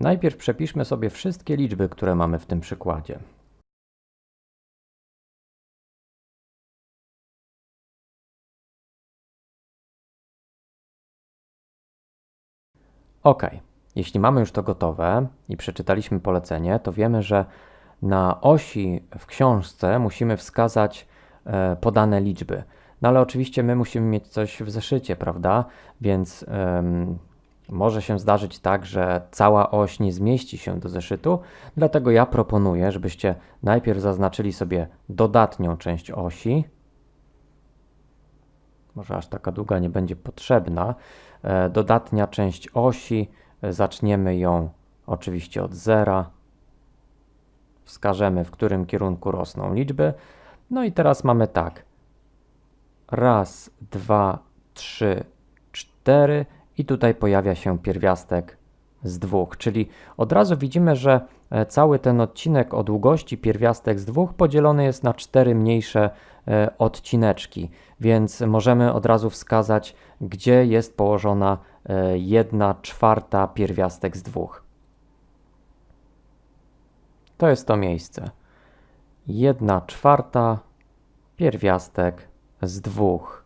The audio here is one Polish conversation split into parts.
Najpierw przepiszmy sobie wszystkie liczby, które mamy w tym przykładzie. Ok, jeśli mamy już to gotowe i przeczytaliśmy polecenie, to wiemy, że na osi w książce musimy wskazać e, podane liczby. No ale oczywiście my musimy mieć coś w zeszycie, prawda? Więc może się zdarzyć tak, że cała oś nie zmieści się do zeszytu, dlatego ja proponuję, żebyście najpierw zaznaczyli sobie dodatnią część osi. Może aż taka długa nie będzie potrzebna. E, dodatnia część osi, zaczniemy ją oczywiście od zera. Wskażemy, w którym kierunku rosną liczby. No i teraz mamy tak. Raz, dwa, trzy, cztery i tutaj pojawia się pierwiastek z dwóch, czyli od razu widzimy, że e, cały ten odcinek o długości pierwiastek z dwóch podzielony jest na cztery mniejsze e, odcineczki, więc możemy od razu wskazać, gdzie jest położona e, jedna czwarta pierwiastek z dwóch. To jest to miejsce. Jedna czwarta pierwiastek z dwóch.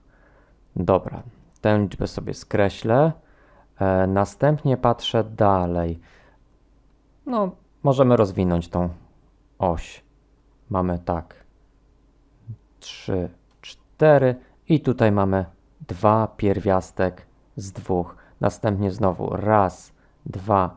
Dobra, tę liczbę sobie skreślę. E, następnie patrzę dalej. No, możemy rozwinąć tą oś. Mamy tak. 3, 4 i tutaj mamy dwa pierwiastek z dwóch. Następnie znowu raz, dwa,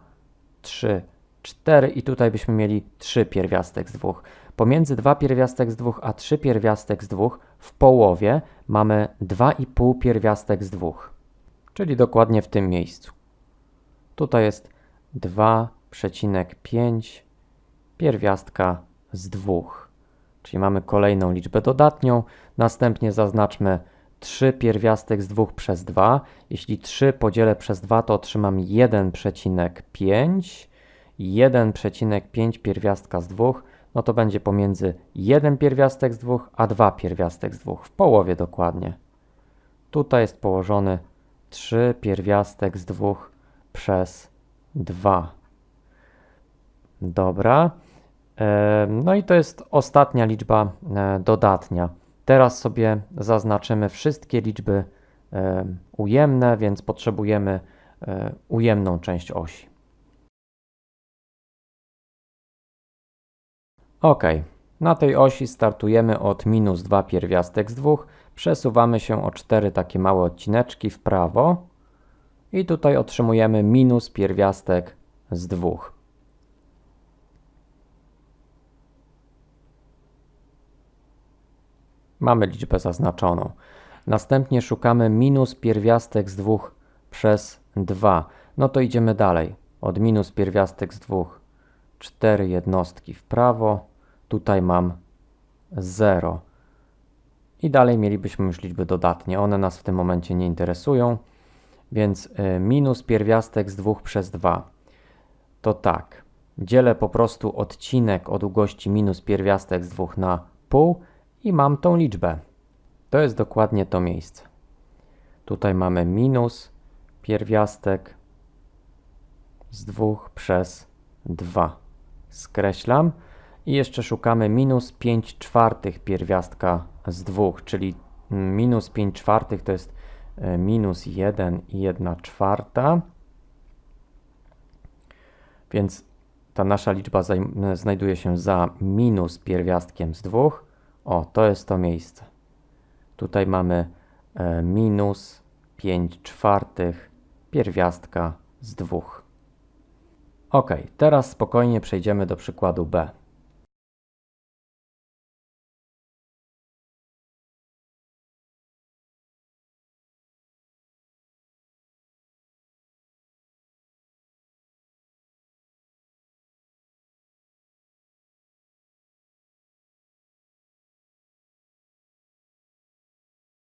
trzy, cztery i tutaj byśmy mieli trzy pierwiastek z dwóch. Pomiędzy dwa pierwiastek z dwóch a trzy pierwiastek z dwóch w połowie mamy 2,5 pierwiastek z dwóch, czyli dokładnie w tym miejscu. Tutaj jest 2,5 pierwiastka z dwóch, czyli mamy kolejną liczbę dodatnią. Następnie zaznaczmy 3 pierwiastek z 2 przez 2. Jeśli 3 podzielę przez 2, to otrzymam 1,5. 1,5 pierwiastka z 2 no to będzie pomiędzy 1 pierwiastek z 2 a 2 pierwiastek z 2, w połowie dokładnie. Tutaj jest położony 3 pierwiastek z 2 przez 2. Dobra. No i to jest ostatnia liczba e, dodatnia. Teraz sobie zaznaczymy wszystkie liczby ujemne, więc potrzebujemy e, ujemną część osi. Ok, na tej osi startujemy od minus 2 pierwiastek z 2, przesuwamy się o 4 takie małe odcineczki w prawo i tutaj otrzymujemy minus pierwiastek z 2. Mamy liczbę zaznaczoną. Następnie szukamy minus pierwiastek z 2 przez 2. No to idziemy dalej. Od minus pierwiastek z 2 4 jednostki w prawo, tutaj mam 0. I dalej mielibyśmy już liczby dodatnie. One nas w tym momencie nie interesują, więc y, minus pierwiastek z 2 przez 2. To tak, dzielę po prostu odcinek o długości minus pierwiastek z 2 na pół i mam tą liczbę. To jest dokładnie to miejsce. Tutaj mamy minus pierwiastek z 2 przez 2 skreślam i jeszcze szukamy minus 5 czwartych pierwiastka z 2, czyli minus 5 czwartych to jest e, minus 1 i 1 czwarta. Więc ta nasza liczba znajduje się za minus pierwiastkiem z 2. O, to jest to miejsce. Tutaj mamy e, minus 5 czwartych pierwiastka z 2. Ok, teraz spokojnie przejdziemy do przykładu B.